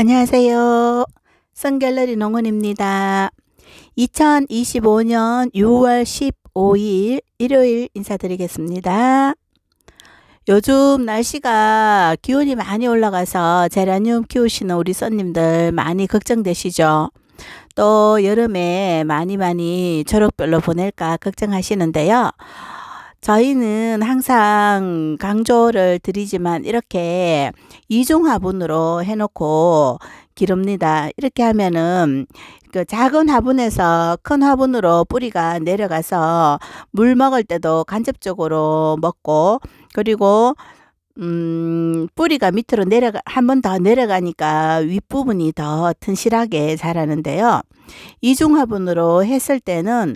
안녕하세요. 선갤러리 농원입니다. 2025년 6월 15일 일요일 인사드리겠습니다. 요즘 날씨가 기온이 많이 올라가서 제라늄 키우시는 우리 손님들 많이 걱정되시죠? 또 여름에 많이 많이 초록별로 보낼까 걱정하시는데요. 저희는 항상 강조를 드리지만 이렇게 이중 화분으로 해놓고 기릅니다. 이렇게 하면은 그 작은 화분에서 큰 화분으로 뿌리가 내려가서 물 먹을 때도 간접적으로 먹고 그리고 음, 뿌리가 밑으로 내려가, 한 번 더 내려가니까 윗부분이 더 튼실하게 자라는데요. 이중 화분으로 했을 때는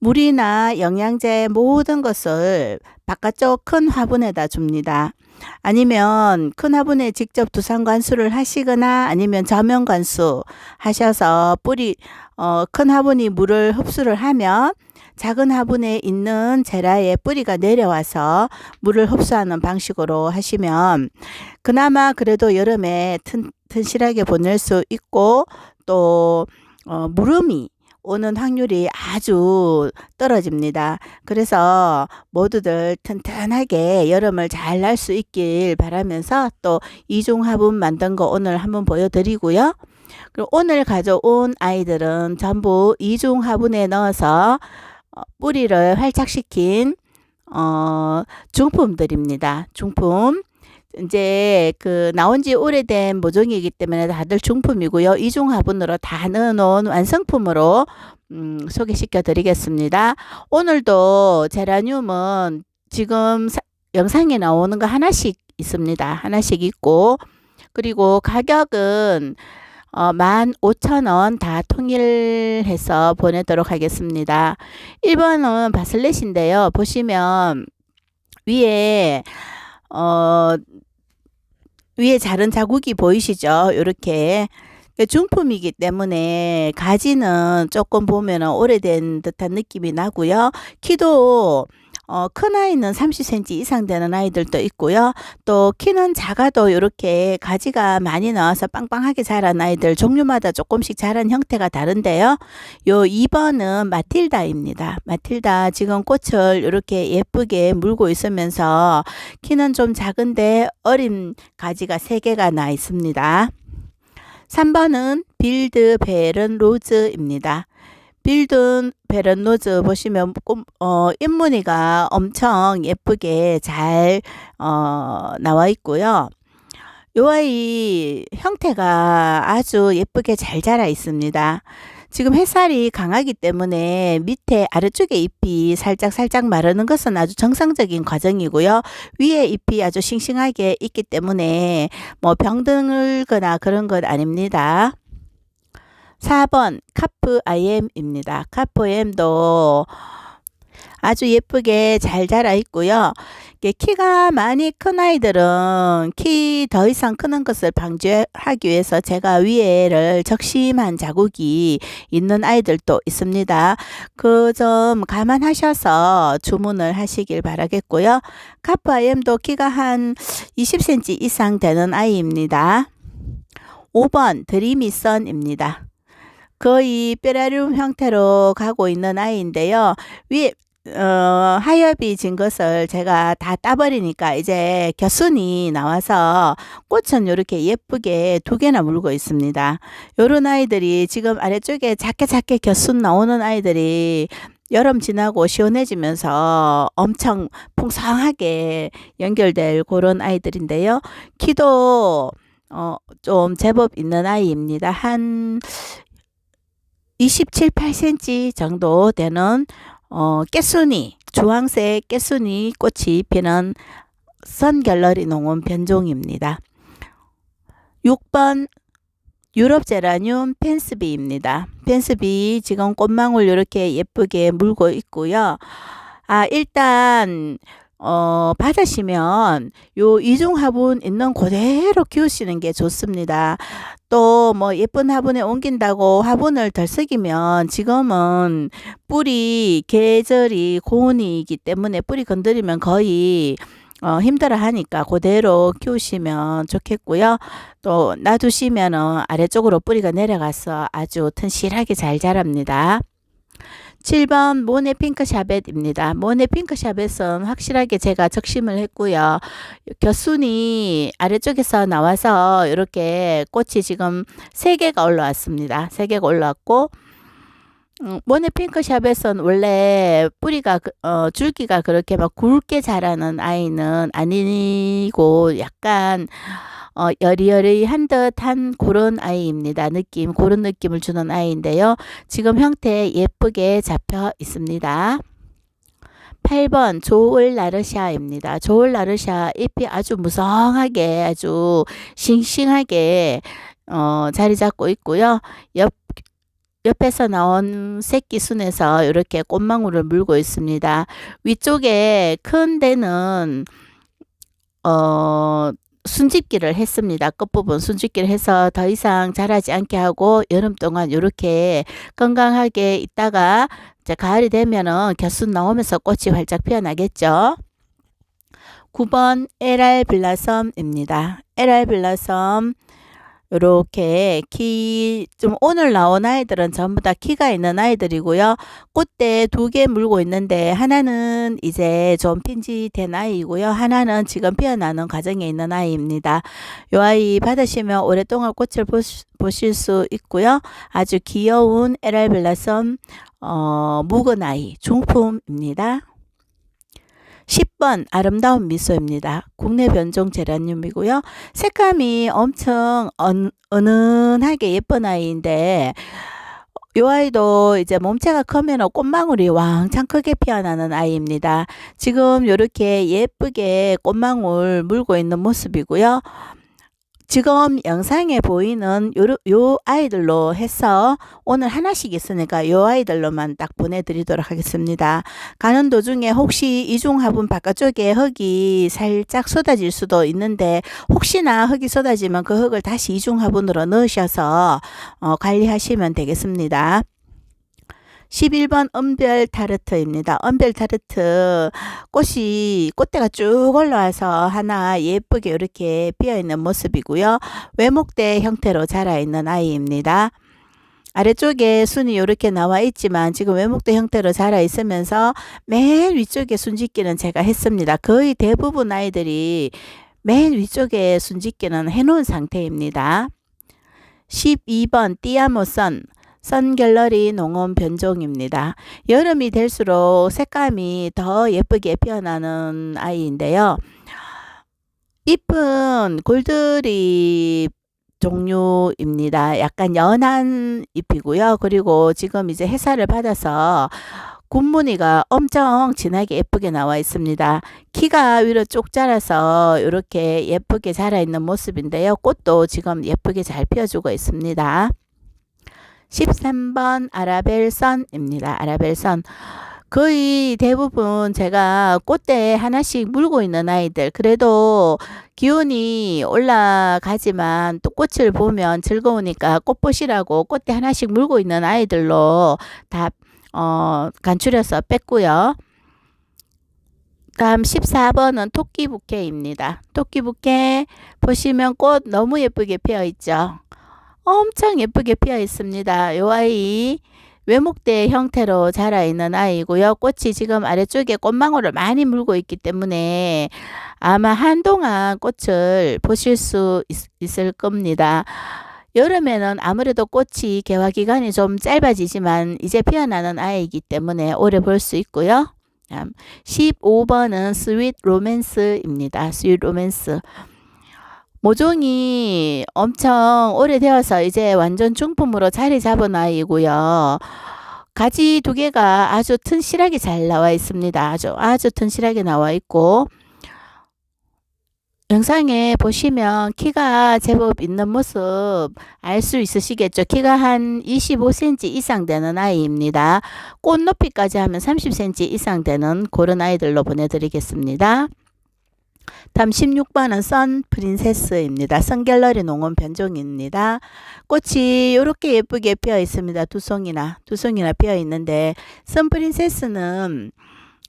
물이나 영양제 모든 것을 바깥쪽 큰 화분에다 줍니다. 아니면 큰 화분에 직접 두상 관수를 하시거나 아니면 저면 관수 하셔서 뿌리 어, 큰 화분이 물을 흡수를 하면 작은 화분에 있는 제라의 뿌리가 내려와서 물을 흡수하는 방식으로 하시면 그나마 그래도 여름에 튼, 튼실하게 보낼 수 있고 또 어, 무름이 오는 확률이 아주 떨어집니다. 그래서 모두들 튼튼하게 여름을 잘 날 수 있길 바라면서 또 이중 화분 만든 거 오늘 한번 보여드리고요. 그리고 오늘 가져온 아이들은 전부 이중 화분에 넣어서 어, 뿌리를 활착시킨 어, 중품들입니다. 중품. 이제 그 나온 지 오래된 모종이기 때문에 다들 중품이고요. 이중 화분으로 다 넣어 놓은 완성품으로 음, 소개시켜 드리겠습니다. 오늘도 제라늄은 지금 사, 영상에 나오는 거 하나씩 있습니다. 하나씩 있고 그리고 가격은 어, 15,000원 다 통일해서 보내도록 하겠습니다. 1번은 바슬렛인데요. 보시면 위에 어, 위에 자른 자국이 보이시죠? 이렇게 중품이기 때문에 가지는 조금 보면 오래된 듯한 느낌이 나고요. 키도 어, 큰 아이는 30cm 이상 되는 아이들도 있고요. 또 키는 작아도 이렇게 가지가 많이 나와서 빵빵하게 자란 아이들 종류마다 조금씩 자란 형태가 다른데요. 요 2번은 마틸다입니다. 마틸다 지금 꽃을 이렇게 예쁘게 물고 있으면서 키는 좀 작은데 어린 가지가 3개가 나 있습니다. 3번은 빌드 베른 로즈입니다. 빌든 베런노즈 보시면 어, 인무늬가 엄청 예쁘게 잘 어, 나와 있고요. 요 아이 형태가 아주 예쁘게 잘 자라 있습니다. 지금 햇살이 강하기 때문에 밑에 아래쪽에 잎이 살짝 살짝 마르는 것은 아주 정상적인 과정이고요. 위에 잎이 아주 싱싱하게 있기 때문에 뭐 병들거나 그런 것 아닙니다. 4번 카프 IM입니다. 카프 IM도 아주 예쁘게 잘 자라 있고요. 키가 많이 큰 아이들은 키 더 이상 크는 것을 방지하기 위해서 제가 위에를 적심한 자국이 있는 아이들도 있습니다. 그 점 감안하셔서 주문을 하시길 바라겠고요. 카프 IM도 키가 한 20cm 이상 되는 아이입니다. 5번 드리미선입니다. 거의 뼈라륨 형태로 가고 있는 아이인데요. 위에 어, 하엽이 진 것을 제가 다 따버리니까 이제 겨순이 나와서 꽃은 이렇게 예쁘게 두 개나 물고 있습니다. 요런 아이들이 지금 아래쪽에 작게 작게 겨순 나오는 아이들이 여름 지나고 시원해지면서 엄청 풍성하게 연결될 그런 아이들인데요. 키도 어, 좀 제법 있는 아이입니다. 한 27, 8cm 정도 되는 어, 깨순이, 주황색 깨순이 꽃이 피는 선갤러리 농원 변종입니다. 6번 유럽 제라늄 펜스비입니다. 펜스비 지금 꽃망울 이렇게 예쁘게 물고 있고요. 아, 일단 어, 받으시면 요 이중 화분 있는 그대로 키우시는 게 좋습니다. 또 뭐 예쁜 화분에 옮긴다고 화분을 덜썩이면 지금은 뿌리 계절이 고온이기 때문에 뿌리 건드리면 거의 어, 힘들어 하니까 그대로 키우시면 좋겠고요. 또 놔두시면은 아래쪽으로 뿌리가 내려가서 아주 튼실하게 잘 자랍니다. 7번 모네 핑크 샤벳입니다. 모네 핑크 샤벳은 확실하게 제가 적심을 했고요. 겨순이 아래쪽에서 나와서 이렇게 꽃이 지금 3개가 올라왔습니다. 3개가 올라왔고 음, 모네 핑크샵에선 원래 뿌리가 그, 어, 줄기가 그렇게 막 굵게 자라는 아이는 아니고 약간 어, 여리여리 한 듯한 그런 아이입니다. 느낌 그런 느낌을 주는 아이인데요. 지금 형태 예쁘게 잡혀 있습니다. 8번 조을 나르샤입니다. 조을 나르샤 잎이 아주 무성하게 아주 싱싱하게 어, 자리 잡고 있고요. 옆 옆에서 나온 새끼 순에서 이렇게 꽃망울을 물고 있습니다. 위쪽에 큰 데는 어 순집기를 했습니다. 끝부분 순집기를 해서 더 이상 자라지 않게 하고 여름 동안 이렇게 건강하게 있다가 이제 가을이 되면은 겨순 나오면서 꽃이 활짝 피어나겠죠. 9번 에랄 블라섬입니다. 에랄 블라섬 요렇게 키, 좀 오늘 나온 아이들은 전부 다 키가 있는 아이들이고요. 꽃대 두 개 물고 있는데 하나는 이제 좀 핀지된 아이이고요. 하나는 지금 피어나는 과정에 있는 아이입니다. 요 아이 받으시면 오랫동안 꽃을 보실 수 있고요. 아주 귀여운 에랄벨라섬 어, 묵은 아이 중품입니다. 10번 아름다운 미소입니다. 국내 변종 제라늄이고요. 색감이 엄청 은, 은은하게 예쁜 아이인데 이 아이도 이제 몸체가 크면 꽃망울이 왕창 크게 피어나는 아이입니다. 지금 이렇게 예쁘게 꽃망울 물고 있는 모습이고요. 지금 영상에 보이는 요, 요 아이들로 해서 오늘 하나씩 있으니까 요 아이들로만 딱 보내드리도록 하겠습니다. 가는 도중에 혹시 이중 화분 바깥쪽에 흙이 살짝 쏟아질 수도 있는데 혹시나 흙이 쏟아지면 그 흙을 다시 이중 화분으로 넣으셔서 어, 관리하시면 되겠습니다. 11번 은별 타르트입니다. 은별 타르트 꽃이 꽃대가 쭉 올라와서 하나 예쁘게 이렇게 피어 있는 모습이고요. 외목대 형태로 자라 있는 아이입니다. 아래쪽에 순이 이렇게 나와 있지만 지금 외목대 형태로 자라 있으면서 맨 위쪽에 순짓기는 제가 했습니다. 거의 대부분 아이들이 맨 위쪽에 순짓기는 해놓은 상태입니다. 12번 띠아모선 선갤러리 농원 변종입니다. 여름이 될수록 색감이 더 예쁘게 피어나는 아이인데요. 잎은 골드리 종류입니다. 약간 연한 잎이고요. 그리고 지금 이제 해살을 받아서 굿무늬가 엄청 진하게 예쁘게 나와 있습니다. 키가 위로 쭉 자라서 이렇게 예쁘게 자라 있는 모습인데요. 꽃도 지금 예쁘게 잘 피어주고 있습니다. 13번 아라벨선입니다. 아라벨선. 거의 대부분 제가 꽃대 하나씩 물고 있는 아이들 그래도 기온이 올라가지만 또 꽃을 보면 즐거우니까 꽃보시라고 꽃대 하나씩 물고 있는 아이들로 다 어, 간추려서 뺐고요. 다음 14번은 토끼 부케입니다. 토끼 부케 보시면 꽃 너무 예쁘게 피어 있죠. 엄청 예쁘게 피어 있습니다. 이 아이 외목대 형태로 자라 있는 아이고요. 꽃이 지금 아래쪽에 꽃망울을 많이 물고 있기 때문에 아마 한동안 꽃을 보실 수 있, 을 겁니다. 여름에는 아무래도 꽃이 개화 기간이 좀 짧아지지만 이제 피어나는 아이이기 때문에 오래 볼 수 있고요. 15번은 스윗 로맨스입니다. 스윗 로맨스. 모종이 엄청 오래되어서 이제 완전 중품으로 자리 잡은 아이고요. 가지 두 개가 아주 튼실하게 잘 나와 있습니다. 아주 아주 튼실하게 나와 있고 영상에 보시면 키가 제법 있는 모습 알 수 있으시겠죠. 키가 한 25cm 이상 되는 아이입니다. 꽃 높이까지 하면 30cm 이상 되는 그런 아이들로 보내드리겠습니다. 다음 16번은 선 프린세스입니다. 선갤러리 농원 변종입니다. 꽃이 이렇게 예쁘게 피어 있습니다. 두 송이나 두 송이나 피어 있는데 선 프린세스는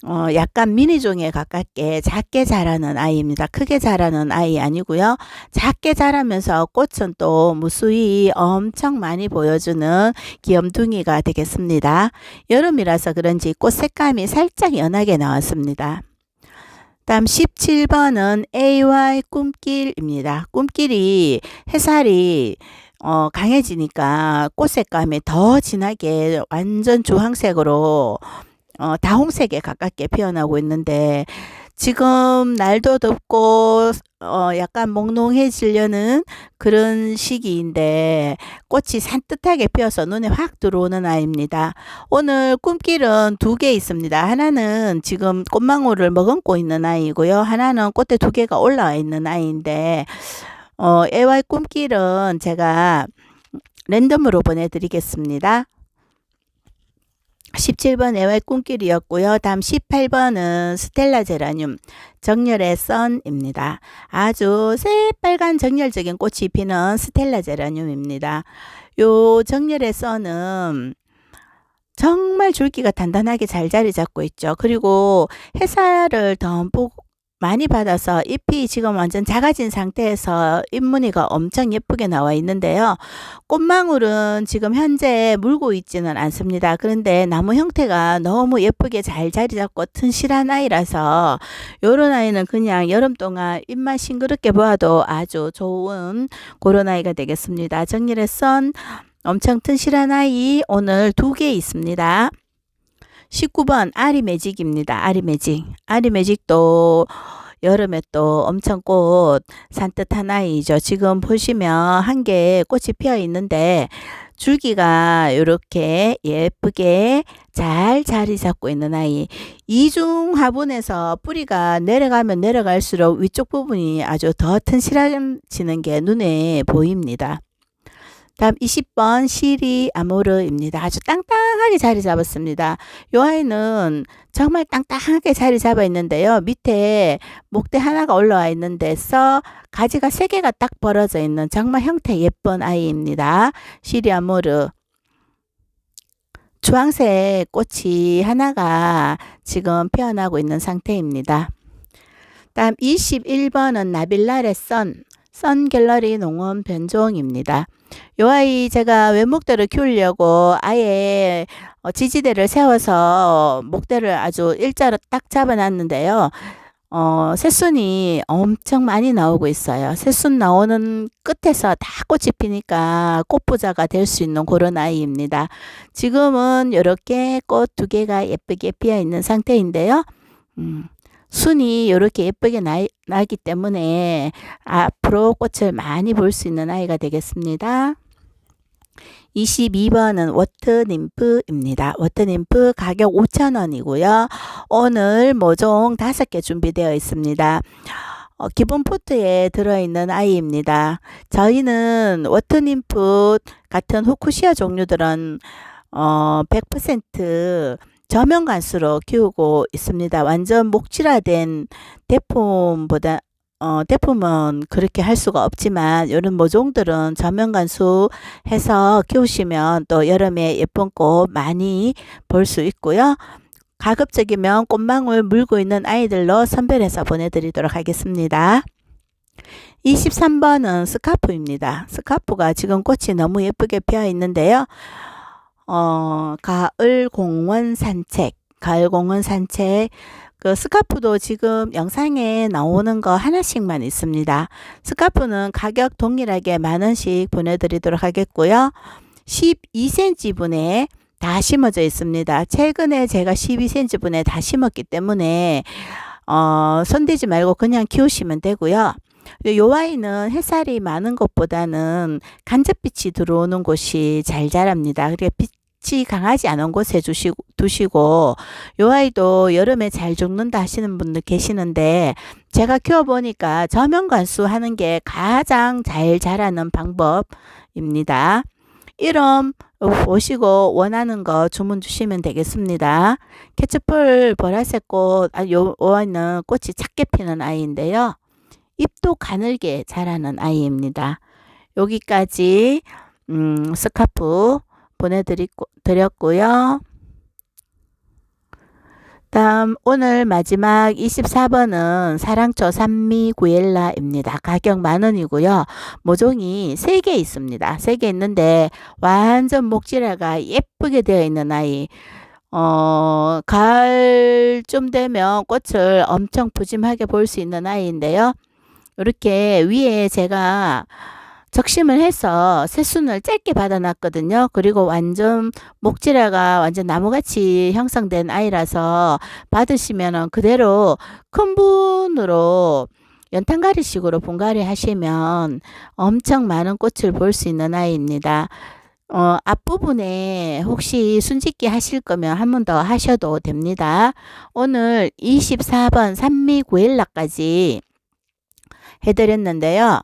어, 약간 미니종에 가깝게 작게 자라는 아이입니다. 크게 자라는 아이 아니고요. 작게 자라면서 꽃은 또 무수히 엄청 많이 보여주는 귀염둥이가 되겠습니다. 여름이라서 그런지 꽃 색감이 살짝 연하게 나왔습니다. 다음 17번은 AY 꿈길입니다. 꿈길이 해살이 어, 강해지니까 꽃 색감이 더 진하게 완전 주황색으로 어, 다홍색에 가깝게 피어나고 있는데 지금 날도 덥고 어, 약간 몽롱해지려는 그런 시기인데 꽃이 산뜻하게 피어서 눈에 확 들어오는 아이입니다. 오늘 꿈길은 두 개 있습니다. 하나는 지금 꽃망울을 머금고 있는 아이고요. 하나는 꽃대 두 개가 올라와 있는 아이인데 어, 애와의 꿈길은 제가 랜덤으로 보내드리겠습니다. 17번 애와의 꿈길이었고요. 다음 18번은 스텔라 제라늄 정열의 선입니다. 아주 새빨간 정열적인 꽃이 피는 스텔라 제라늄입니다. 요 정열의 선은 정말 줄기가 단단하게 잘 자리 잡고 있죠. 그리고 햇살을 덤뿍 많이 받아서 잎이 지금 완전 작아진 상태에서 잎무늬가 엄청 예쁘게 나와 있는데요. 꽃망울은 지금 현재 물고 있지는 않습니다. 그런데 나무 형태가 너무 예쁘게 잘 자리 잡고 튼실한 아이라서 요런 아이는 그냥 여름 동안 잎만 싱그럽게 보아도 아주 좋은 그런 아이가 되겠습니다. 정일의 선 엄청 튼실한 아이 오늘 두 개 있습니다. 19번 아리 매직입니다. 아리 매직. 아리 매직도 여름에 또 엄청 꽃 산뜻한 아이죠. 지금 보시면 한 개 꽃이 피어 있는데 줄기가 이렇게 예쁘게 잘 자리 잡고 있는 아이. 이중 화분에서 뿌리가 내려가면 내려갈수록 위쪽 부분이 아주 더 튼실해지는 게 눈에 보입니다. 다음 20번 시리 아모르입니다. 아주 땅땅하게 자리 잡았습니다. 이 아이는 정말 땅땅하게 자리 잡아 있는데요. 밑에 목대 하나가 올라와 있는 데서 가지가 세 개가 딱 벌어져 있는 정말 형태 예쁜 아이입니다. 시리 아모르. 주황색 꽃이 하나가 지금 피어나고 있는 상태입니다. 다음 21번은 나빌라레 선, 선 갤러리 농원 변종입니다. 요 아이 제가 외목대를 키우려고 아예 어, 지지대를 세워서 목대를 아주 일자로 딱 잡아놨는데요. 어, 새순이 엄청 많이 나오고 있어요. 새순 나오는 끝에서 다 꽃이 피니까 꽃부자가 될 수 있는 그런 아이입니다. 지금은 이렇게 꽃 두 개가 예쁘게 피어 있는 상태인데요. 음, 순이 이렇게 예쁘게 나, 나기 때문에 앞으로 꽃을 많이 볼 수 있는 아이가 되겠습니다. 22번은 워터님프입니다. 워터님프 가격 5,000원이고요. 오늘 모종 5개 준비되어 있습니다. 어, 기본 포트에 들어있는 아이입니다. 저희는 워터님프 같은 후쿠시아 종류들은 어, 100% 저면 간수로 키우고 있습니다. 완전 목질화된 대품보다 어, 대품은 그렇게 할 수가 없지만 이런 모종들은 저면 간수 해서 키우시면 또 여름에 예쁜 꽃 많이 볼 수 있고요. 가급적이면 꽃망울 물고 있는 아이들로 선별해서 보내드리도록 하겠습니다. 23번은 스카프입니다. 스카프가 지금 꽃이 너무 예쁘게 피어 있는데요. 어, 가을 공원 산책, 가을 공원 산책, 그 스카프도 지금 영상에 나오는 거 하나씩만 있습니다. 스카프는 가격 동일하게 만 원씩 보내드리도록 하겠고요. 12cm 분에 다 심어져 있습니다. 최근에 제가 12cm 분에 다 심었기 때문에 어, 손대지 말고 그냥 키우시면 되고요. 요 아이는 햇살이 많은 것보다는 간접빛이 들어오는 곳이 잘 자랍니다. 그러니까 빛 빛이 강하지 않은 곳에 두시고, 두시고 요 아이도 여름에 잘 죽는다 하시는 분들 계시는데 제가 키워보니까 저면 관수 하는 게 가장 잘 자라는 방법입니다. 이름 보시고 원하는 거 주문 주시면 되겠습니다. 캐치풀 보라색 꽃, 아, 요, 요 아이는 꽃이 작게 피는 아이인데요. 잎도 가늘게 자라는 아이입니다. 여기까지 음, 스카프 보내드렸고요. 다음 오늘 마지막 24번은 사랑초 산미 구엘라입니다. 가격 만원이고요. 모종이 3개 있습니다. 3개 있는데 완전 목질화가 예쁘게 되어 있는 아이. 어, 가을 좀 되면 꽃을 엄청 푸짐하게 볼 수 있는 아이인데요. 이렇게 위에 제가 적심을 해서 새순을 짧게 받아놨거든요. 그리고 완전 목질화가 완전 나무같이 형성된 아이라서 받으시면은 그대로 큰 분으로 연탄가리식으로 분갈이 하시면 엄청 많은 꽃을 볼 수 있는 아이입니다. 어, 앞부분에 혹시 순짓기 하실 거면 한 번 더 하셔도 됩니다. 오늘 24번 산미 구엘라까지 해드렸는데요.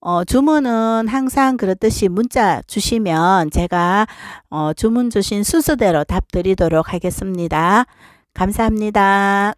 어, 주문은 항상 그렇듯이 문자 주시면 제가 어, 주문 주신 순서대로 답 드리도록 하겠습니다. 감사합니다.